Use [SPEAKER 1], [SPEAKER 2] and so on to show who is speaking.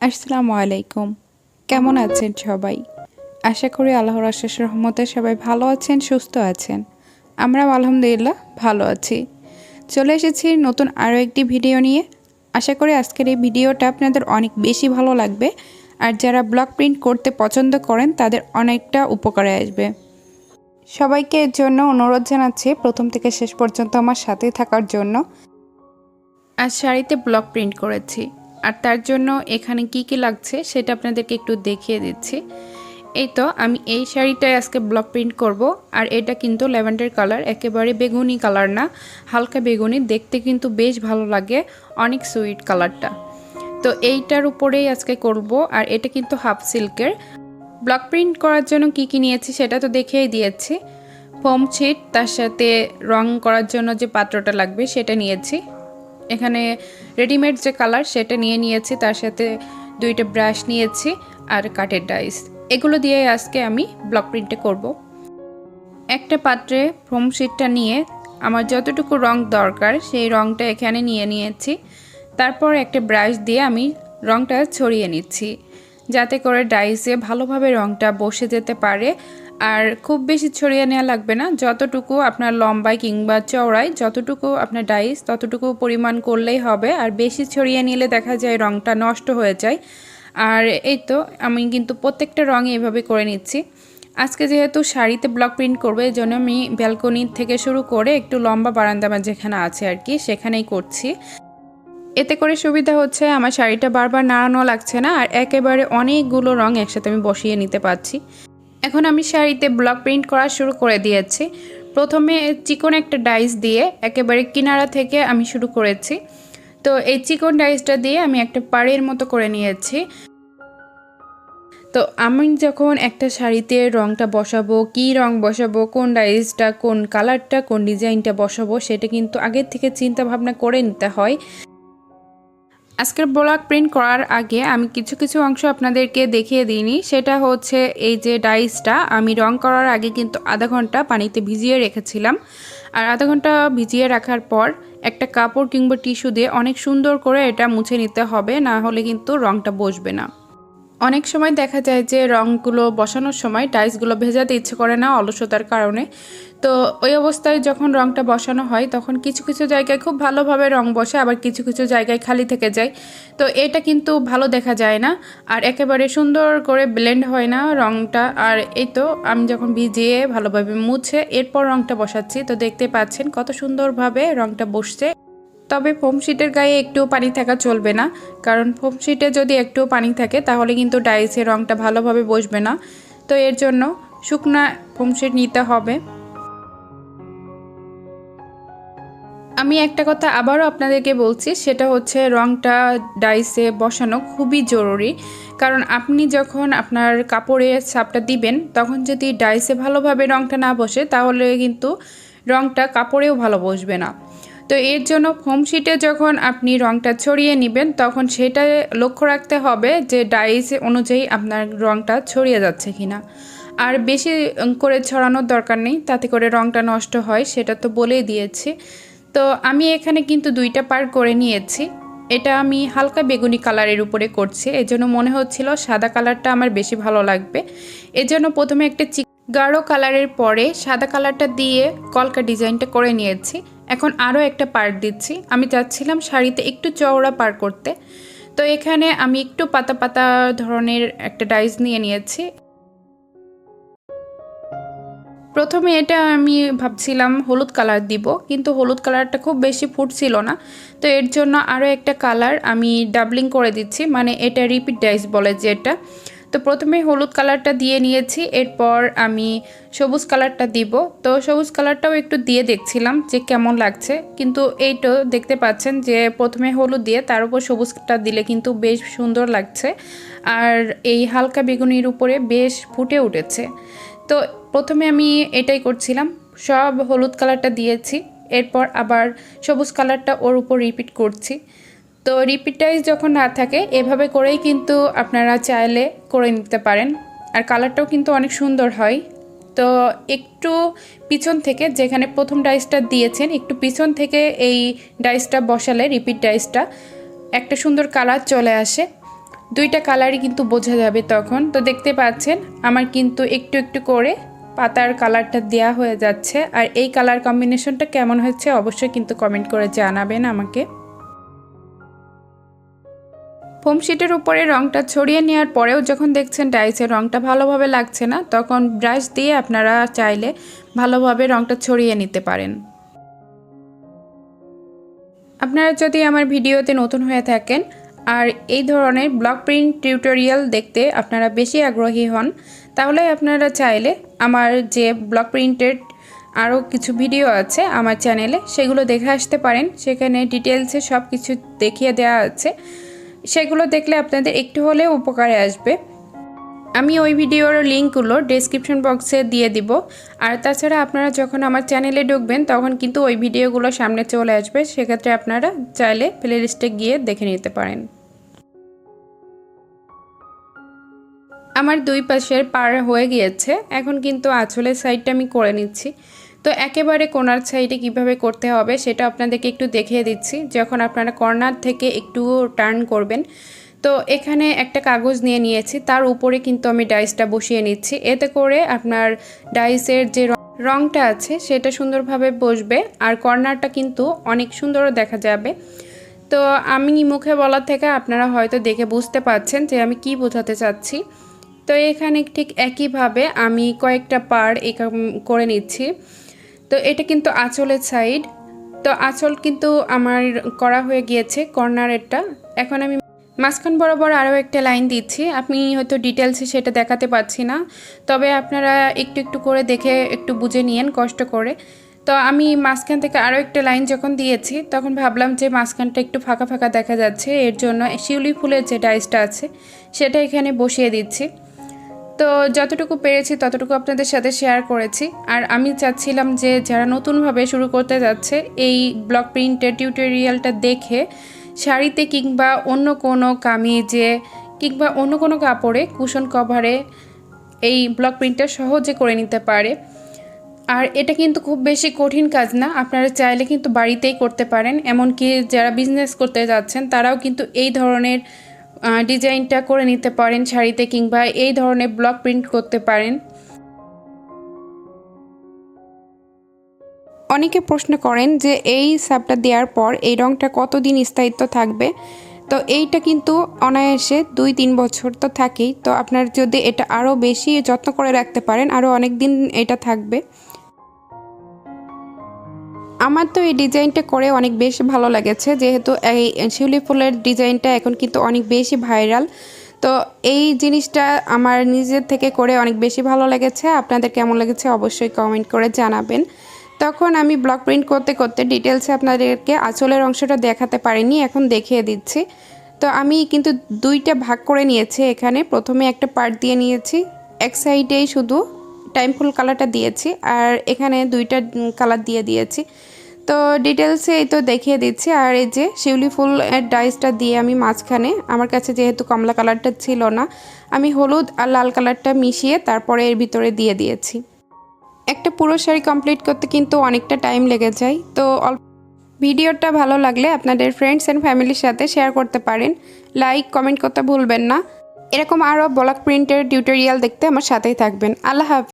[SPEAKER 1] আসসালামু আলাইকুম। কেমন আছেন সবাই? আশা করি আল্লাহর আশেষ রহমতে সবাই ভালো আছেন, সুস্থ আছেন। আমরাও আলহামদুলিল্লাহ ভালো আছি। চলে এসেছি নতুন আরও একটি ভিডিও নিয়ে। আশা করি আজকের এই ভিডিওটা আপনাদের অনেক বেশি ভালো লাগবে। আর যারা ব্লগ প্রিন্ট করতে পছন্দ করেন, তাদের অনেকটা উপকারে আসবে। সবাইকে এর জন্য অনুরোধ জানাচ্ছি, প্রথম থেকে শেষ পর্যন্ত আমার সাথে থাকার জন্য। আজ শাড়িতে ব্লক প্রিন্ট করেছি। আর তার জন্য এখানে কি কি লাগছে সেটা আপনাদেরকে একটু দেখিয়ে দিচ্ছি। এই তো, আমি এই শাড়িটায় আজকে ব্লক প্রিন্ট করব। আর এটা কিন্তু ল্যাভেন্ডার কালার, একেবারে বেগুনি কালার না, হালকা বেগুনি, দেখতে কিন্তু বেশ ভালো লাগে, অনেক সুইট কালারটা। তো এইটার উপরেই আজকে করব, আর এটা কিন্তু হাফ সিল্কের ব্লক প্রিন্ট করার জন্য কি কি নিয়েছি সেটা তো দেখেই দিয়েছি। ফোম ছিট তার সাথে রং করার জন্য যে পাত্রটা লাগবে সেটা নিয়েছি। এখানে রেডিমেড যে কালার সেটা নিয়ে নিয়েছি, তার সাথে দুইটা ব্রাশ নিয়েছি আর কাঠের ডাইস এগুলো দিয়ে আজকে আমি ব্লক প্রিন্টে করব। একটা পাত্রে ফোম শিটটা নিয়ে আমার যতটুকু রং দরকার সেই রংটা এখানে নিয়ে নিয়েছি তারপর একটা ব্রাশ দিয়ে আমি রংটা ছড়িয়ে নিচ্ছি, যাতে করে ডাইসে ভালোভাবে রংটা বসে যেতে পারে আর খুব বেশি ছড়িয়ে নেওয়া লাগবে না। যতটুকু আপনার লম্বায় কিংবা চওড়ায়, যতটুকু আপনার ডাইস, ততটুকু পরিমাণ করলেই হবে। আর বেশি ছড়িয়ে নিলে দেখা যায় রংটা নষ্ট হয়ে যায়। আর এই তো, আমি কিন্তু প্রত্যেকটা রঙে এভাবে করে নিচ্ছি। আজকে যেহেতু শাড়িতে ব্লক প্রিন্ট করবে, এই জন্য আমি ব্যালকনি থেকে শুরু করে একটু লম্বা বারান্দা যেখানে আছে আর কি, সেখানেই করছি। এতে করে সুবিধা হচ্ছে আমার শাড়িটা বারবার নাড়ানো লাগছে না, আর একেবারে অনেকগুলো রং একসাথে আমি বসিয়ে নিতে পারছি। এখন আমি শাড়িতে ব্লক প্রিন্ট করা শুরু করে দিয়েছি। প্রথমে চিকন একটা ডাইস দিয়ে একেবারে কিনারা থেকে আমি শুরু করেছি। তো এই চিকন ডাইসটা দিয়ে আমি একটা পাড়ের মতো করে নিয়েছি। তো আমি যখন একটা শাড়িতে রংটা বসাবো, কি রং বসাবো, কোন ডাইসটা, কোন কালারটা, কোন ডিজাইনটা বসাবো, সেটা কিন্তু আগের থেকে চিন্তা ভাবনা করে নিতে হয়। আজকের ব্লগ প্রিন্ট করার আগে আমি কিছু কিছু অংশ আপনাদেরকে দেখিয়ে দিইনি। সেটা হচ্ছে এই যে ডাইসটা, আমি রং করার আগে কিন্তু আধা ঘণ্টা পানিতে ভিজিয়ে রেখেছিলাম। আর আধা ঘণ্টা ভিজিয়ে রাখার পর একটা কাপড় কিংবা টিস্যু দিয়ে অনেক সুন্দর করে এটা মুছে নিতে হবে, না হলে কিন্তু রংটা বসবে না। অনেক সময় দেখা যায় যে রঙগুলো বসানোর সময় ডাইসগুলো ভেজাতে ইচ্ছে করে না অলসতার কারণে। তো ওই অবস্থায় যখন রঙটা বসানো হয়, তখন কিছু কিছু জায়গায় খুব ভালোভাবে রং বসে, আবার কিছু কিছু জায়গায় খালি থেকে যায়। তো এটা কিন্তু ভালো দেখা যায় না। আর একেবারে সুন্দর করে ব্লেন্ড হয় না রঙটা আর এই তো আমি যখন ভিজিয়ে ভালোভাবে মুছে, এরপর রঙটা বসাচ্ছি। তো দেখতে পাচ্ছেন কত সুন্দরভাবে রঙটা বসছে। তবে ফোমশিটের গায়ে একটু পানি থাকা চলবে না, কারণ ফোমশিটে যদি একটু পানি থাকে, তাহলে কিন্তু ডাইসের রঙটা ভালোভাবে বসবে না। তো এর জন্য শুকনা ফোমশিট নিতে হবে। আমি একটা কথা আবারও আপনাদেরকে বলছি, সেটা হচ্ছে রংটা ডাইসে বসানো খুবই জরুরি। কারণ আপনি যখন আপনার কাপড়ে ছাপটা দিবেন, তখন যদি ডাইসে ভালোভাবে রংটা না বসে, তাহলে কিন্তু রংটা কাপড়েও ভালো বসবে না। তো এর জন্য ফোম শিটে যখন আপনি রংটা ছড়িয়ে নেবেন, তখন সেটা লক্ষ্য রাখতে হবে যে ডাইস অনুযায়ী আপনার রংটা ছড়িয়ে যাচ্ছে কিনা। আর বেশি করে ছড়ানোর দরকার নেই, তাতে করে রংটা নষ্ট হয়, সেটা তো বলেই দিয়েছি। তো আমি এখানে কিন্তু দুইটা পার করে নিয়েছি। এটা আমি হালকা বেগুনি কালারের উপরে করছি। এজন্য মনে হচ্ছিল সাদা কালারটা আমার বেশি ভালো লাগবে। এজন্য প্রথমে একটা গাঢ় কালারের পরে সাদা কালারটা দিয়ে কলকা ডিজাইনটা করে নিয়েছি। এখন আরও একটা পার্ট দিচ্ছি। আমি চাচ্ছিলাম শাড়িতে একটু চওড়া পার করতে। তো এখানে আমি একটু পাতা পাতা ধরনের একটা ডাইস নিয়ে নিয়েছি। প্রথমে এটা আমি ভাবছিলাম হলুদ কালার দিব, কিন্তু হলুদ কালারটা খুব বেশি ফুটছিল না। তো এর জন্য আরও একটা কালার আমি ডাবলিং করে দিচ্ছি মানে এটা রিপিট ডাইস বলে যেটা। তো প্রথমে হলুদ কালারটা দিয়ে নিয়েছি, এরপর আমি সবুজ কালারটা দিব। তো সবুজ কালারটাও একটু দিয়ে দেখছিলাম যে কেমন লাগছে, কিন্তু এইটো দেখতে পাচ্ছেন যে প্রথমে হলুদ দিয়ে তার উপর সবুজটা দিলে কিন্তু বেশ সুন্দর লাগছে আর এই হালকা বেগুনির উপরে বেশ ফুটে উঠেছে। তো প্রথমে আমি এটাই করছিলাম, সব হলুদ কালারটা দিয়েছি, এরপর আবার সবুজ কালারটা ওর উপর রিপিট করছি। তো রিপিটাইজ যখন না থাকে, এভাবে করেই কিন্তু আপনারা চাইলে করে নিতে পারেন। আর কালারটাও কিন্তু অনেক সুন্দর হয়। তো একটু পিছন থেকে যেখানে প্রথম ডাইসটা দিয়েছেন, একটু পিছন থেকে এই ডাইসটা বসালে রিপিট ডাইসটা একটা সুন্দর কালার চলে আসে। দুইটা কালারই কিন্তু বোঝা যাবে তখন। তো দেখতে পাচ্ছেন, আমার কিন্তু একটু একটু করে পাতার কালারটা দেয়া হয়ে যাচ্ছে। আর এই কালার কম্বিনেশনটা কেমন হচ্ছে অবশ্যই কিন্তু কমেন্ট করে জানাবেন আমাকে। ফোম শিটের উপরে রঙটা ছড়িয়ে নেওয়ার পরেও যখন দেখছেন ডাইসের রঙটা ভালোভাবে লাগছে না, তখন ব্রাশ দিয়ে আপনারা চাইলে ভালোভাবে রঙটা ছড়িয়ে নিতে পারেন। আপনারা যদি আমার ভিডিওতে নতুন হয়ে থাকেন আর এই ধরনের ব্লক প্রিন্ট টিউটোরিয়াল দেখতে আপনারা বেশি আগ্রহী হন, তাহলে আপনারা চাইলে আমার যে ব্লক প্রিন্টের আরও কিছু ভিডিও আছে আমার চ্যানেলে, সেগুলো দেখে আসতে পারেন। সেখানে ডিটেলসে সব কিছু দেখিয়ে দেওয়া আছে। সেগুলো দেখলে আপনাদের একটু হলেও উপকারে আসবে। আমি ওই ভিডিওর লিঙ্কগুলো ডেসক্রিপশন বক্সে দিয়ে দিব। আর তাছাড়া আপনারা যখন আমার চ্যানেলে ঢুকবেন, তখন কিন্তু ওই ভিডিওগুলো সামনে চলে আসবে। সেক্ষেত্রে আপনারা চাইলে প্লে লিস্টে গিয়ে দেখে নিতে পারেন। আমার দুই পাশের পার হয়ে গিয়েছে। এখন কিন্তু আঁচলের সাইডটা আমি করে নিচ্ছি। তো একেবারে কোনার সাইডে কীভাবে করতে হবে সেটা আপনাদেরকে একটু দেখিয়ে দিচ্ছি। যখন আপনারা কর্নার থেকে একটু টার্ন করবেন, তো এখানে একটা কাগজ নিয়ে নিয়েছি। তার উপরে কিন্তু আমি ডাইসটা বসিয়ে নিচ্ছি। এতে করে আপনার ডাইসের যে রংটা আছে সেটা সুন্দরভাবে বসবে আর কর্নারটা কিন্তু অনেক সুন্দরও দেখা যাবে। তো আমি মুখে বলার থেকে আপনারা হয়তো দেখে বুঝতে পারছেন যে আমি কি বোঝাতে চাচ্ছি। তো এখানে ঠিক একইভাবে আমি কয়েকটা পার করে নিচ্ছি। তো এটা কিন্তু আঁচলের সাইড তো আঁচল কিন্তু আমার করা হয়ে গিয়েছে কর্নারেরটা এখন আমি মাঝখান বরাবর আরও একটা লাইন দিচ্ছি। আপনি হয়তো ডিটেলসে সেটা দেখাতে পাচ্ছি না। তবে আপনারা একটু একটু করে দেখে একটু বুঝে নিয়েন, কষ্ট করে। তো আমি মাঝখান থেকে আরও একটা লাইন যখন দিয়েছি, তখন ভাবলাম যে মাঝখানটা একটু ফাঁকা ফাঁকা দেখা যাচ্ছে। এর জন্য শিউলি ফুলের যে ডাইসটা আছে, সেটা এখানে বসিয়ে দিচ্ছি। তো যতটুকু পেরেছি, ততটুকু আপনাদের সাথে শেয়ার করেছি। আর আমি চাচ্ছিলাম যে যারা নতুনভাবে শুরু করতে যাচ্ছে, এই ব্লক প্রিন্টের টিউটোরিয়ালটা দেখে শাড়িতে কিংবা অন্য কোনো কামিজে কিংবা অন্য কোনো কাপড়ে কুশন কভারে এই ব্লক প্রিন্টটা সহজে করে নিতে পারে। আর এটা কিন্তু খুব বেশি কঠিন কাজ না, আপনারা চাইলে কিন্তু বাড়িতেই করতে পারেন। এমনকি যারা বিজনেস করতে যাচ্ছেন, তারাও কিন্তু এই ধরনের ডিজাইনটা করে নিতে পারেন শাড়িতে কিংবা এই ধরনের ব্লক প্রিন্ট করতে পারেন। অনেকে প্রশ্ন করেন যে এই সাপটা দেওয়ার পর এই রঙটা কতদিন স্থায়িত্ব থাকবে? তো এইটা কিন্তু অনায়াসে দুই তিন বছর তো থাকেই। তো আপনার যদি এটা আরও বেশি যত্ন করে রাখতে পারেন, আরও অনেক দিন এটা থাকবে। আমার তো এই ডিজাইনটা করে অনেক বেশি ভালো লেগেছে, যেহেতু এই শিউলি ফুলের ডিজাইনটা এখন কিন্তু অনেক বেশি ভাইরাল। তো এই জিনিসটা আমার নিজের থেকে করে অনেক বেশি ভালো লেগেছে। আপনাদের কেমন লেগেছে অবশ্যই কমেন্ট করে জানাবেন। তখন আমি ব্লক প্রিন্ট করতে করতে ডিটেলসে আপনাদেরকে আঁচলের অংশটা দেখাতে পারিনি, এখন দেখিয়ে দিচ্ছি। তো আমি কিন্তু দুইটা ভাগ করে নিয়েছি এখানে। প্রথমে একটা পার্ট দিয়ে নিয়েছি, এক সাইডেই শুধু টাইম ফুল কালারটা দিয়েছি, আর এখানে দুইটা কালার দিয়ে দিয়েছি। তো ডিটেলসে এই তো দেখিয়ে দিচ্ছি। আর এই যে শিউলি ফুল এর ডাইসটা দিয়ে আমি মাঝখানে, আমার কাছে যেহেতু কমলা কালারটা ছিল না, আমি হলুদ আর লাল কালারটা মিশিয়ে তারপরে এর ভিতরে দিয়ে দিয়েছি। একটা পুরো শাড়ি কমপ্লিট করতে কিন্তু অনেকটা টাইম লেগে যায়। তো অল্প ভিডিওটা ভালো লাগলে আপনাদের ফ্রেন্ডস অ্যান্ড ফ্যামিলির সাথে শেয়ার করতে পারেন। লাইক কমেন্ট করতে ভুলবেন না। এরকম আরও ব্লক প্রিন্টের টিউটোরিয়াল দেখতে আমার সাথেই থাকবেন। আল্লাহ হাফিজ।